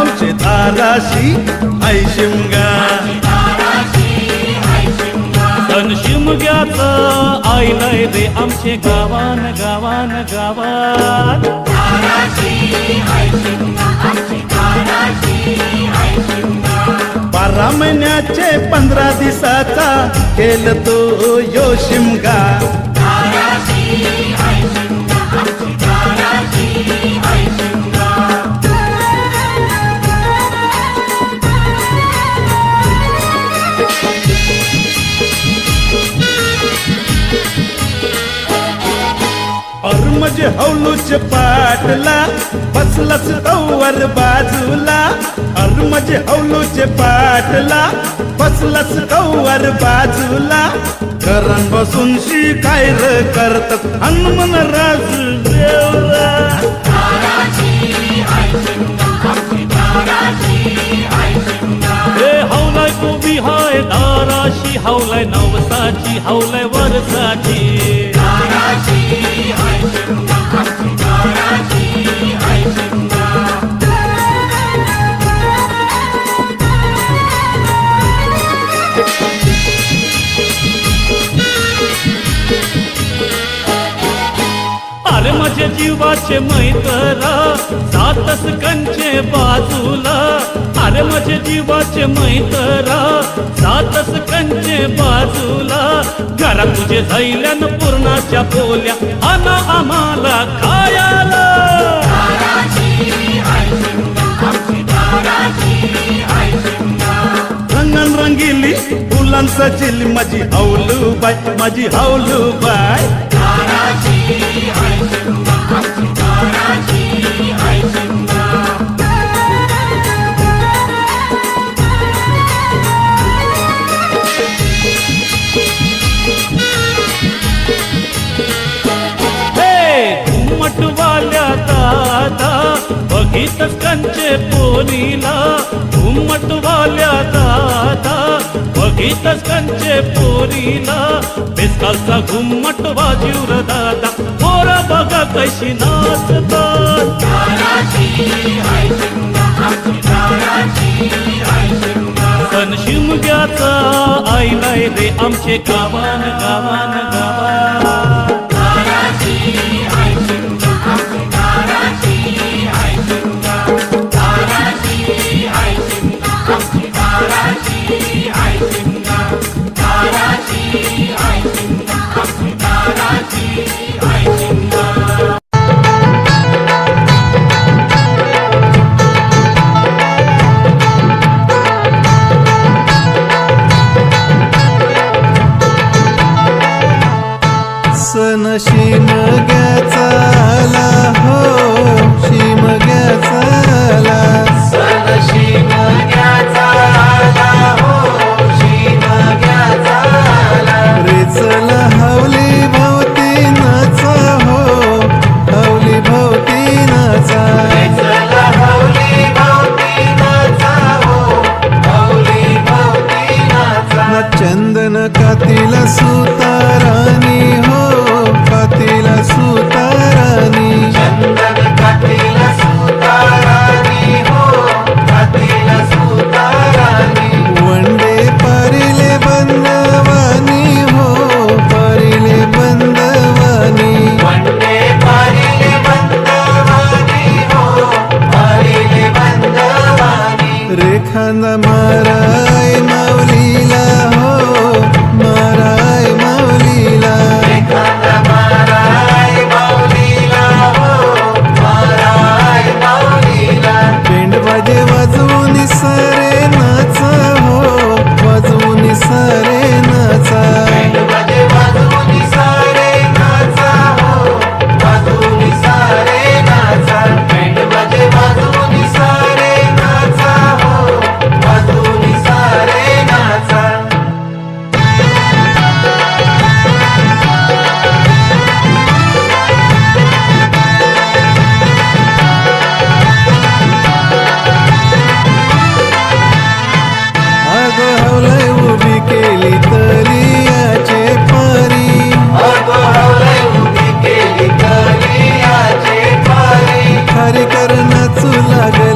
आमचे दाराशी हाय शिमगा आमचे दाराशी हाय शिमगा सण शिमग्याचं आईलय रे आमचे गावान गावान गावात. बारा महिन्याचे पंधरा दिवसाचा केल तो यो शिमगा. हौलूच पाटला बसलस तवर बाजूला. अर म्हणजे हौलूच पाटला बसलस तवर बाजूला. करण बसून शिकाय र करत हनुमन राजू देवला हे हौलाय कोबी हाय दाराशी हौलाय नवसाची हौलाय वरसाची अरे माझ्या जीवाचे मैत्र जातस कंचे बाजूला. अरे माझ्या जीवाचे मैत्र जातस कंचे बाजूला. घरात तुझे झैल्यान पूर्णाच्या पोल्या आना आम्हाला खायाला. फुलांचा चिल माझी हौलू बाय माझी हौलू बाय हे घुमटवाल्या दादा बघितच कंचे पोरीला घुमटवाल्या दादा बघितच कंचे पोरीला बेसकालचा घुमट वाजीवर दादा पोरा बघा कशी नाचतात. शिमग्याचा आईलाय रे आमचे गावान गावान गावान. चंदन कातीला सुतारानी हो कातीला सुतारानी. चंदन कातीला सुतारानी हो कातीला सुतारानी. वंडे परिले बंदवानी हो परिले बंदवानी. वंडे परिले बंदवानी हो परिले बंदवानी. रेखांदा माराय llegue.